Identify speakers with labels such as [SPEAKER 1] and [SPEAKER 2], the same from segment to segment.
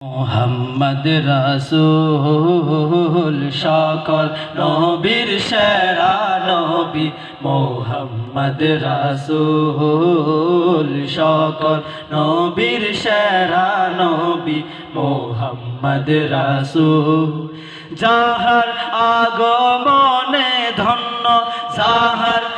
[SPEAKER 1] মোহাম্মদ রাসূল, সকল নবীর সেরা নবী। মোহাম্মদ রাসূল, সকল নবীর সেরা নবী। মোহাম্মদ রাসূল, যাহার আগমনে ধন্য, যাহার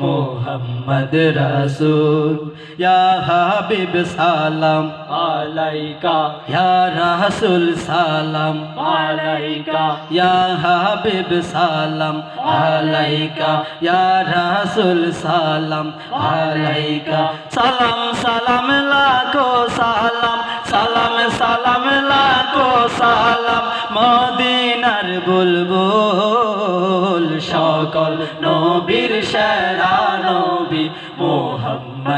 [SPEAKER 1] মোহাম্মদ রাসূল ইয়া হাবিব সালাম
[SPEAKER 2] আলাইকা
[SPEAKER 1] ইয়া রাসূল সালাম
[SPEAKER 2] আলাইকা
[SPEAKER 1] ইয়া হাবিব সালাম আলাইকা ইয়া রাসূল সালাম আলাইকা সালাম সালাম লাখো সালাম সালাম সালাম লাখো সালাম মদিনার বুলবুল সকল নবীর নবী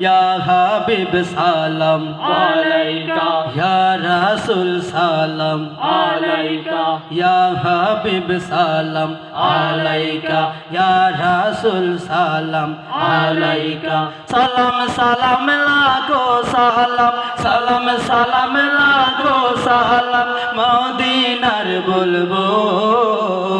[SPEAKER 1] ইয়া হাবিব সালাম।
[SPEAKER 2] আলাইকা।
[SPEAKER 1] ইয়া রাসূল সালাম।
[SPEAKER 2] আলাইকা।
[SPEAKER 1] ইয়া হাবিব সালাম। আলাইকা। ইয়া রাসূল সালাম। আলাইকা। সালাম সালাম লাখো সালাম। সালাম সালাম লাখো সালাম। মদিনার বুলবুল।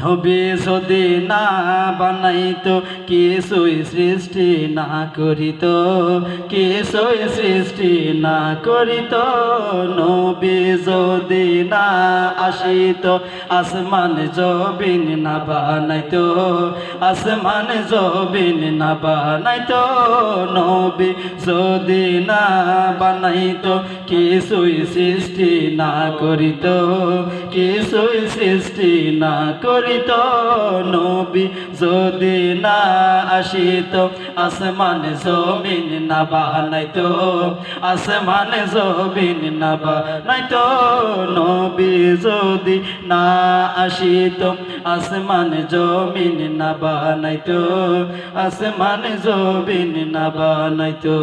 [SPEAKER 1] নবী যদি না বানাইতো, কিছুই সৃষ্টি না করিত, কিছুই সৃষ্টি না করিত। নবী যদি না আসিত, আসমান জবিন না বানাইতো, আসমান জবিন না বানাইতো। নবী যদি না বানাইতো, কিছুই সৃষ্টি না করিত, কিছুই সৃষ্টি না করিত নবী যদি না আসিত, আসমান জমিন না বানাইতো, আসমান জমিন না বানাইতো, নবী যদি না আসিত, আসমান জমিন না বানাইতো, আসমান জমিন না বানাইতো।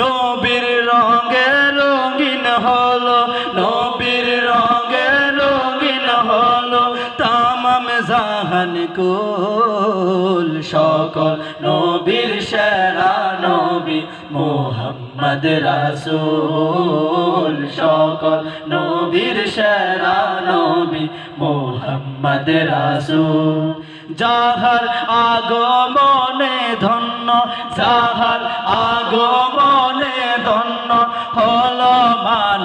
[SPEAKER 1] নবীর রঙে রঙিন হলো নবীর জাহান কুল, সকল নবীর সেরা নবী মোহাম্মদ রাসূল, সকল নবীর সেরা নবী মোহাম্মদ রাসূল। যাহার আগমনে ধন্য, যাহার আগমনে ধন্য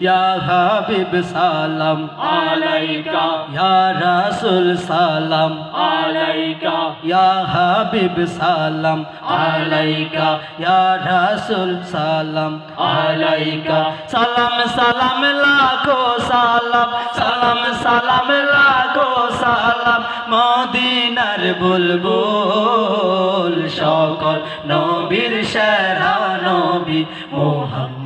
[SPEAKER 1] ইয়া হাবিব সালাম।
[SPEAKER 2] আলাইকা।
[SPEAKER 1] ইয়া রাসূল সালাম।
[SPEAKER 2] আলাইকা।
[SPEAKER 1] ইয়া হাবিব সালাম। আলাইকা। ইয়া রাসূল সালাম। আলাইকা। সালাম সালাম লাখো সালাম। সালাম সালাম লাখো সালাম। মদিনার বুলবুল সকল নবীর সেরা নবী মোহাম্মদ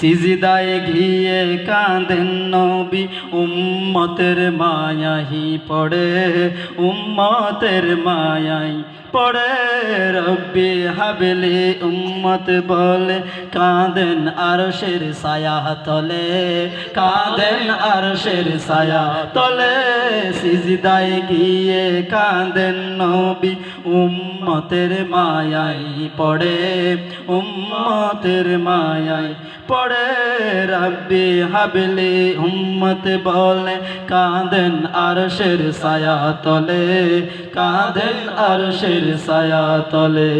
[SPEAKER 1] সিজিদায় ঘিয়ে কাঁদেন নবী, উম্মতের মায়াহি পড়ে, উম্মতের মায়াই পড়ে। রব্বি হাবলি উম্মত বলে, কাঁদেন আরশের ছায়া তলে, কাঁদেন আরশের ছায়া তলে। সিজিদায় গিয়ে কাঁদেন নবী, উম্মতের মায়াই পড়ে, উম্মতের মায়াই পড়ে। রব্বি হাবলি উম্মত বলে, কাঁদেন আরশের ছায়া তলে, কাঁদেন আরশের ছায়া তলে।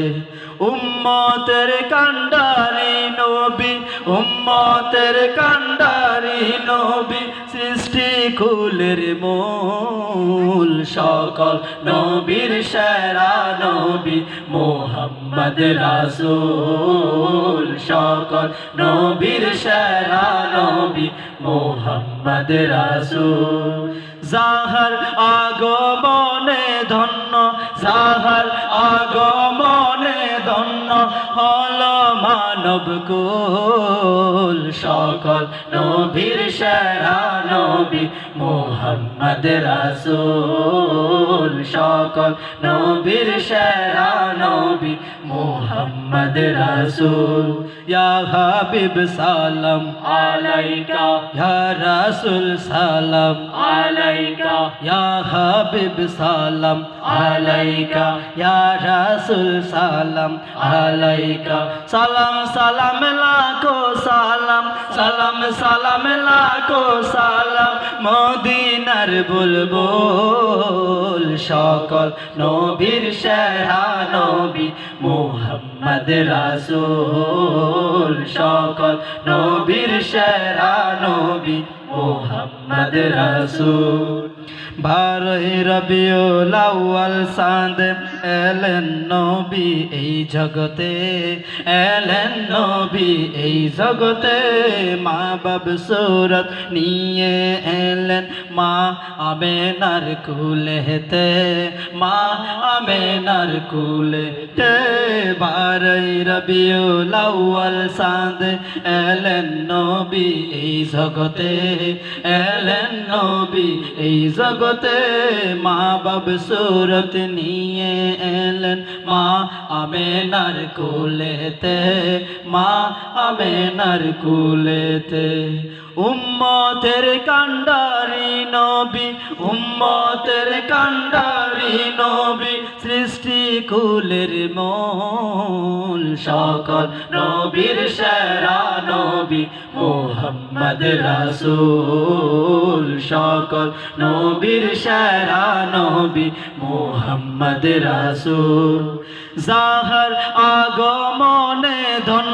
[SPEAKER 1] উম্মতের কান্ডারি নবী, উম্মতের কান্ডারি নবী, সৃষ্টি কুলের মূল সকল নবীর সেরা নবী, মোহাম্মদ রাসূল। সকল নবীর সেরা নবী মোহাম্মদ রাসূল। জাহার আগমনে ধন্য জাহার আগমনে ধন্য হল মানব কুল, সকল নবীর সেরা নবী মোহাম্মদ রাসূল। সকল নবীর সেরা নবী মোহাম্মদ রাসূল। ইয়া হাবিব সালাম
[SPEAKER 2] আলাইকা।
[SPEAKER 1] ইয়া রাসূল সালাম
[SPEAKER 2] আলাইকা।
[SPEAKER 1] ইয়া হাবিব সালাম আলাইকা। ইয়া রাসূল সালাম আলাইকা। সালাম সালাম লাখো সালাম সালাম সালাম লাখো সালাম। মদিনার বুলবুল সকল নবীর সেরা নবী মুহাম্মদ রাসূল। সকল নবীর সেরা নবী মোহাম্মদ রাসূল। বারোই রবিউল আউয়াল চাঁদ এলেন নবী এই জগতে, এলেন নবী এই জগতে, মা বাব সুরত নিয়ে এলেন মা আমেনার কুলেতে, মা আমেনার কুলেতে, বারোই রবিউল আউয়াল চাঁদ এলেন নবী এই জগতে, এলেন নবী এই জগতে, মা বাব সুরত নিয়ে এলেন মা আমেনার কুলেতে মা আমেনার কুলেতে। উম্মতের কান্ডারি নবী, উম্মতের কান্ডারি নবী, সৃষ্টি কুলের মূল সকল নবীর সেরা নবী, মোহাম্মদ রাসূল সকল নবীর সেরা নবী, মোহাম্মদ রাসূল। যাহার আগমনে ধন্য